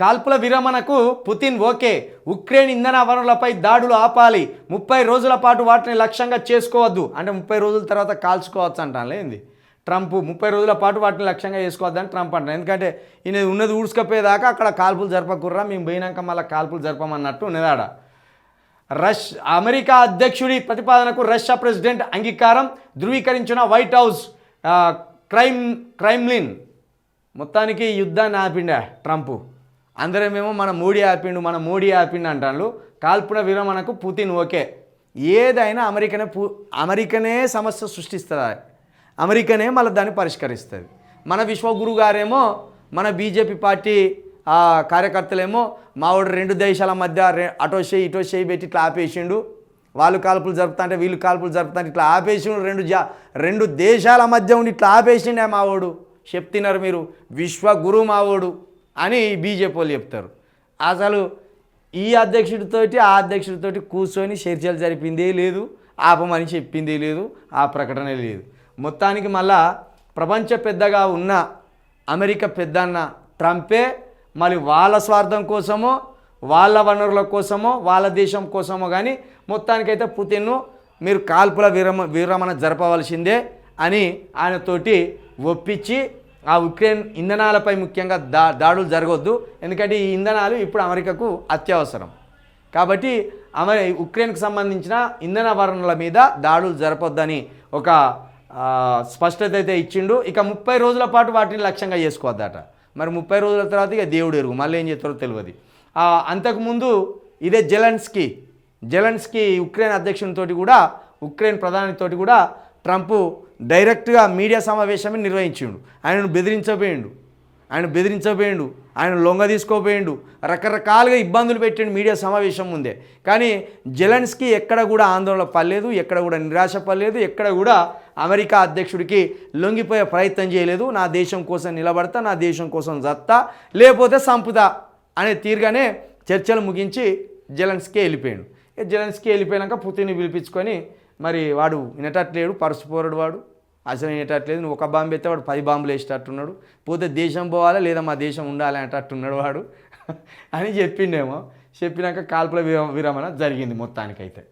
కాల్పుల విరమణకు Putin okay. Ukraine ఇంధన వనరులపై దాడులు ఆపాలి. ముప్పై రోజుల పాటు వాటిని లక్ష్యంగా చేసుకోవద్దు. అంటే ముప్పై రోజుల తర్వాత కాల్చుకోవచ్చు అంటాను. ఏంది? ట్రంప్ ముప్పై రోజుల పాటు వాటిని లక్ష్యంగా చేసుకోవద్దని ట్రంప్ అంటారు ఎందుకంటే ఈయన ఉన్నది ఊడ్చుకపోయేదాకా అక్కడ కాల్పులు జరపకుర్రా. మేము పోయినాక మళ్ళీ కాల్పులు జరపమన్నట్టు ఉన్నదాడ. రష్ అమెరికా అధ్యక్షుడి ప్రతిపాదనకు రష్యా ప్రెసిడెంట్ అంగీకారం. ధృవీకరించిన వైట్ హౌస్ క్రైమ్ క్రైమ్లిన్. మొత్తానికి యుద్ధాన్ని ఆపిండా ట్రంప్. అందరమేమో మన మోడీ ఆపిండు మన మోడీ ఆపిండు అంటాను కాల్పున విరమణకు పుతిన్ ఓకే. ఏదైనా అమెరికనే పు అమెరికనే సమస్య సృష్టిస్తుంది. అమెరికనే మళ్ళీ దాన్ని పరిష్కరిస్తుంది. మన విశ్వగురు గారేమో మన బీజేపీ పార్టీ కార్యకర్తలేమో మావాడు రెండు దేశాల మధ్య అటో చేయి ఇటో చేయి పెట్టి ఇట్లా ఆపేసిండు. వాళ్ళు కాల్పులు జరుపుతుంటే వీళ్ళు కాల్పులు జరుపుతుంటే ఇట్లా ఆపేసిండు రెండు జా రెండు దేశాల మధ్య ఉండి ఇట్లా ఆపేసిండే మావాడు చెప్తున్నారు మీరు విశ్వగురు మావోడు అని బీజేపీ వాళ్ళు చెప్తారు. అసలు ఈ అధ్యక్షుడితోటి ఆ అధ్యక్షుడితోటి కూర్చొని చర్చలు జరిపిందే లేదు ఆపమని చెప్పిందే లేదు ఆ ప్రకటన లేదు. మొత్తానికి మళ్ళా ప్రపంచ పెద్దగా ఉన్న అమెరికా పెద్దన్న ట్రంపే మళ్ళీ వాళ్ళ స్వార్థం కోసమో వాళ్ళ వనరుల కోసమో వాళ్ళ దేశం కోసమో కానీ మొత్తానికైతే పుతిన్ను మీరు కాల్పుల విరమ విరమణ జరపవలసిందే అని ఆయనతోటి ఒప్పించి ఆ ఉక్రెయిన్ ఇంధనాలపై ముఖ్యంగా దా దాడులు జరగవద్దు ఎందుకంటే ఈ ఇంధనాలు ఇప్పుడు అమెరికాకు అత్యవసరం. కాబట్టి అమె ఉక్రెయిన్కి సంబంధించిన ఇంధన వనరుల మీద దాడులు జరపొద్దని ఒక స్పష్టత అయితే ఇచ్చిండు. ఇక ముప్పై రోజుల పాటు వాటిని లక్ష్యంగా చేసుకోవద్దట. మరి ముప్పై రోజుల తర్వాత ఇక దేవుడు ఎరుగు. మళ్ళీ ఏం చేస్తారో తెలియదు అంతకుముందు ఇదే జెలెన్స్కి జెలెన్స్కి ఉక్రెయిన్ అధ్యక్షునితోటి కూడా ఉక్రెయిన్ ప్రధానితోటి కూడా ట్రంప్ డైరెక్ట్గా మీడియా సమావేశమే నిర్వహించిండు. ఆయనను బెదిరించబోయిండు. ఆయన బెదిరించబోయిండు. ఆయన లొంగ తీసుకోపోయిండు రకరకాలుగా ఇబ్బందులు పెట్టిండు మీడియా సమావేశం ముందే. కానీ జెలెన్స్కి ఎక్కడ కూడా ఆందోళన పడలేదు ఎక్కడ కూడా నిరాశ పడలేదు ఎక్కడ కూడా అమెరికా అధ్యక్షుడికి లొంగిపోయే ప్రయత్నం చేయలేదు. నా దేశం కోసం నిలబడతా నా దేశం కోసం జత్తా లేకపోతే సంపుతా అనే తీరుగానే చర్చలు ముగించి జెలెన్స్కి వెళ్ళిపోయాడు. ఇక జెలెన్స్కి వెళ్ళిపోయాక పుతిని పిలిపించుకొని మరి వాడు వినటట్లేడు పరుసుపోరడు వాడు. అసలు వినేటట్లేదు. నువ్వు ఒక బాంబు ఎత్తే వాడు పది బాంబులు వేసేటట్టున్నాడు. పోతే దేశం పోవాలా లేదా మా దేశం ఉండాలి అనేటట్టున్నాడు వాడు. అని చెప్పిండేమో. చెప్పినాక కాల్పుల విరమణ జరిగింది మొత్తానికైతే.